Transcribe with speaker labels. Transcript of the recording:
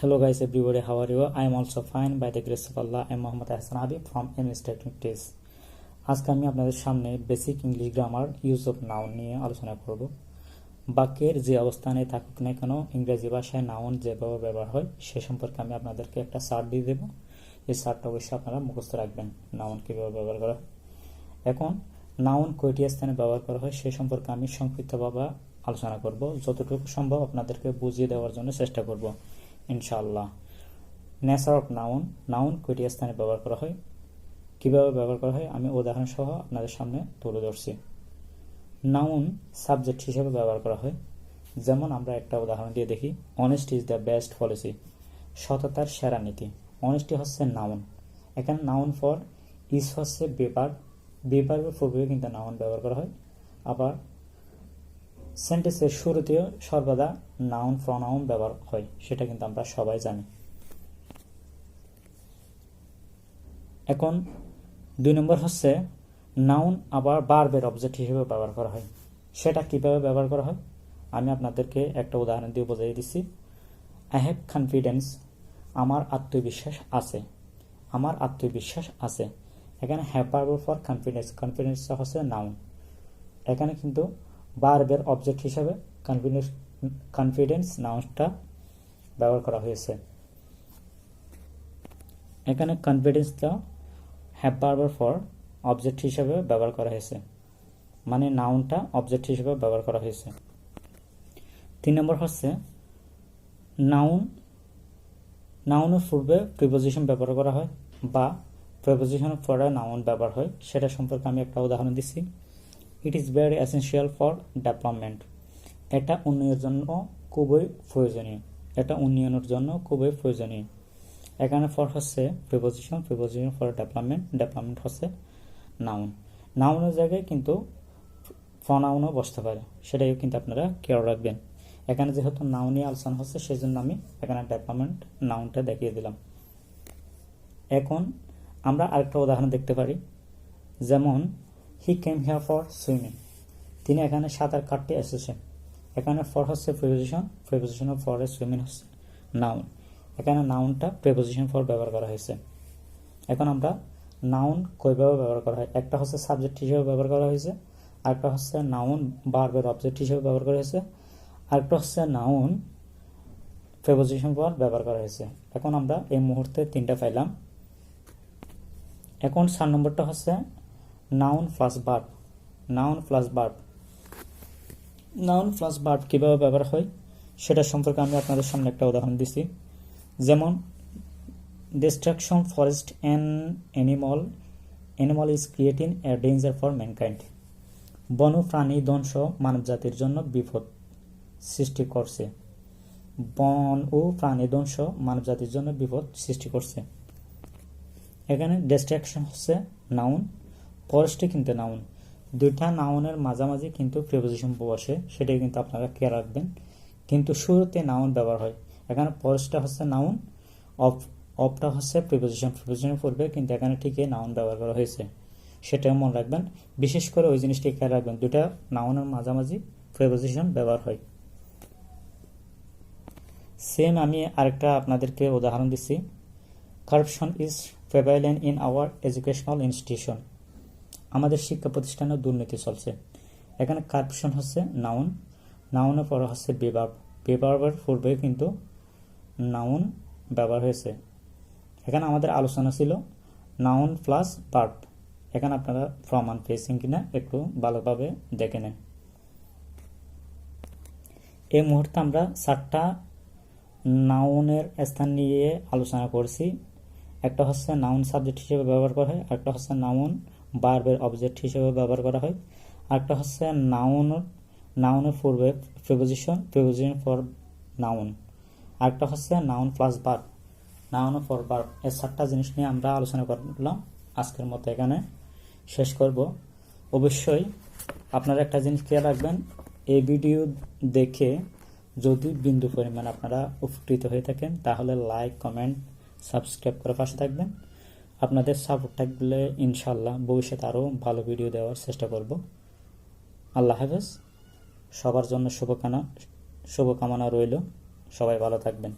Speaker 1: Hello guys everybody, how are you? I am also fine by the grace of Allah. I am Mohammad Hassan Habib from M Statement Test. আজকে আমি আপনাদের সামনে basic English grammar use of noun নিয়ে আলোচনা করব বাক্যের যে অবস্থানে থাকুক না কেন ইংরেজি ভাষায় নাউন যেভাবে ব্যবহার হয় সে সম্পর্কে আমি আপনাদেরকে একটা সার্ট দিয়ে দেবো এই সার্টটা অবশ্যই আপনারা মুখস্থ রাখবেন নাউন কীভাবে ব্যবহার করা হয় এখন নাউন কয়টি স্থানে ব্যবহার করা হয় সে সম্পর্কে আমি সংক্ষিপ্তভাবে আলোচনা করব যতটুকু সম্ভব আপনাদেরকে বুঝিয়ে দেওয়ার জন্য চেষ্টা করব ইনশাআল্লাহ। নেচার অফ নাউন নাউন কয়টি স্থানে ব্যবহার করা হয়? কীভাবে ব্যবহার করা হয়? আমি উদাহরণ সহ আপনাদের সামনে তুলে ধরছি। নাউন সাবজেক্ট হিসেবে ব্যবহার করা হয়। যেমন আমরা একটা উদাহরণ দিয়ে দেখি। Honest is the best policy সততার সেরা নীতি। অনেস্টি হচ্ছে নাউন এখানে নাউন ফর ইজ হচ্ছে বেপার বেপারের পূর্বে কিন্তু নাউন ব্যবহার করা হয়। আবার সেন্টেন্সের শুরুতেও সর্বদা নাউন প্রনাউন ব্যবহার হয়, সেটা কিন্তু আমরা সবাই জানি। এখন দুই নম্বর হচ্ছে নাউন আবার বারবের অবজেক্ট হিসেবে ব্যবহার করা হয়। সেটা কীভাবে ব্যবহার করা হয়? আমি আপনাদেরকে একটা উদাহরণ দিয়ে বোঝাই দিচ্ছি। আই হ্যাভ কনফিডেন্স আমার আত্মবিশ্বাস আছে। আমার আত্মবিশ্বাস আছে। এখানে হ্যাভ বারবার ফর কনফিডেন্স কনফিডেন্স হচ্ছে নাউন এখানে কিন্তু বারবের অবজেক্ট হিসাবে কনফিডেন্স কনফিডেন্স নাউনটা ব্যবহার করা হয়েছে। এখানে কনফিডেন্সটা হ্যাভ বারবার ফর অবজেক্ট হিসাবে ব্যবহার করা হয়েছে। মানে নাউনটা অবজেক্ট হিসেবে ব্যবহার করা হয়েছে। তিন নম্বর হচ্ছে নাউন নাউনের পূর্বে প্রিপোজিশন ব্যবহার করা হয় বা প্রিপোজিশনের পরে নাউন ব্যবহার হয়, সেটা সম্পর্কে আমি একটা উদাহরণ দিচ্ছি it is very essential for development এটা উন্নয়নের জন্য খুবই প্রয়োজনীয়। এটা উন্নয়নের জন্য খুবই প্রয়োজনীয়। এখানে ফর হচ্ছে preposition preposition for development development হচ্ছে নাউন নাউনের জায়গায় কিন্তু প্রনাউনও বসতে পারে সেটাই কিন্তু আপনারা খেয়াল রাখবেন। এখানে যেহেতু নাউনই আলোচনা হচ্ছে সেই জন্য আমি এখানে ডেভেলপমেন্ট নাউনটা দেখিয়ে দিলাম। এখন আমরা আরেকটা উদাহরণ দেখতে পারি। যেমন he came here for swimming তিনি এখানে সাঁতার কাটতে এসেছেন। এখানে ফর হচ্ছে প্রিপোজিশন প্রিপোজিশন ফর সুইমিং হচ্ছে নাউন এখানে নাউনটা প্রিপোজিশন ফর ব্যবহার করা হয়েছে। এখন আমরা নাউন কইভাবে ব্যবহার করা হয়? একটা হচ্ছে সাবজেক্ট হিসেবে ব্যবহার করা হয়েছে, আরেকটা হচ্ছে নাউন বারবের অবজেক্ট হিসেবে ব্যবহার করা হয়েছে, আরেকটা হচ্ছে নাউন প্রিপোজিশন ফর ব্যবহার করা হয়েছে। এখন আমরা এই মুহূর্তে তিনটা পাইলাম। এখন চার নম্বরটা হচ্ছে noun plus verb. Noun plus verb. Noun plus verb কীভাবে ব্যবহার হয়, সেটা সম্পর্কে আমি আপনাদের সামনে একটা উদাহরণ দিচ্ছি যেমন destruction forest an animal animal is creating a danger for mankind বন প্রাণী ধ্বংস মানবজাতির জন্য বিপদ সৃষ্টি করছে। বন ও প্রাণী ধ্বংস মানবজাতির জন্য বিপদ সৃষ্টি করছে। এখানে ডিস্ট্রাকশন হচ্ছে নাউন। ফরেস্টে কিন্তু নাউন দুইটা নাউনের মাঝামাঝি কিন্তু প্রিপোজিশন বসে, সেটাই কিন্তু আপনারা খেয়াল রাখবেন। কিন্তু শুরুতে নাউন ব্যবহার হয়। এখানে ফরেস্টটা হচ্ছে নাউন অফ অফটা হচ্ছে প্রিপোজিশন প্রিপোজিশনের পূর্বে কিন্তু এখানে ঠিকই নাউন ব্যবহার করা হয়েছে। সেটাও মনে রাখবেন। বিশেষ করে ওই জিনিসটি খেয়াল রাখবেন দুটা নাউনের মাঝামাঝি প্রিপোজিশন ব্যবহার হয়। সেম আমি আরেকটা আপনাদেরকে উদাহরণ দিচ্ছি। Corruption is prevalent in our educational institution আমাদের শিক্ষা প্রতিষ্ঠানে দুর্নীতি চলছে। এখানে কারাপশন হচ্ছে নাউন নাউনের পরে হচ্ছে বেবাব বেবাবের পূর্বে কিন্তু নাউন ব্যবহার হয়েছে। এখানে আমাদের আলোচনা ছিল নাউন প্লাস বার্ব এখানে আপনারা প্রমাণ পেয়েছেন কিনা একটু ভালোভাবে দেখে নেন। এই মুহূর্তে আমরা চারটা নাউনের স্থান নিয়ে আলোচনা করছি। একটা হচ্ছে নাউন সাবজেক্ট হিসেবে ব্যবহার করা হয়, একটা হচ্ছে নাউন বার্বের অবজেক্ট হিসেবে ব্যবহার করা হয়। আরেকটা হচ্ছে নাউন নাউনের পূর্বে প্রিপোজিশন প্রিপোজিশন ফর নাউন আরেকটা হচ্ছে noun plus verb noun for verb এই সাতটা জিনিস নিয়ে আমরা আলোচনা করলাম আজকের মতো এখানে। শেষ করব। অবশ্যই আপনারা একটা জিনিস খেয়াল রাখবেন, এই ভিডিও দেখে যদি বিন্দু পরিমাণ আপনারা উপকৃত হয়ে থাকেন, তাহলে লাইক কমেন্ট সাবস্ক্রাইব করে পাশে থাকবেন। আপনাদের সাপোর্ট থাকলে ইনশাল্লাহ ভবিষ্যতে আরও ভালো ভিডিও দেওয়ার চেষ্টা করব। আল্লাহ হাফেজ। সবার জন্য শুভকামনা শুভকামনা রইল। সবাই ভালো থাকবেন।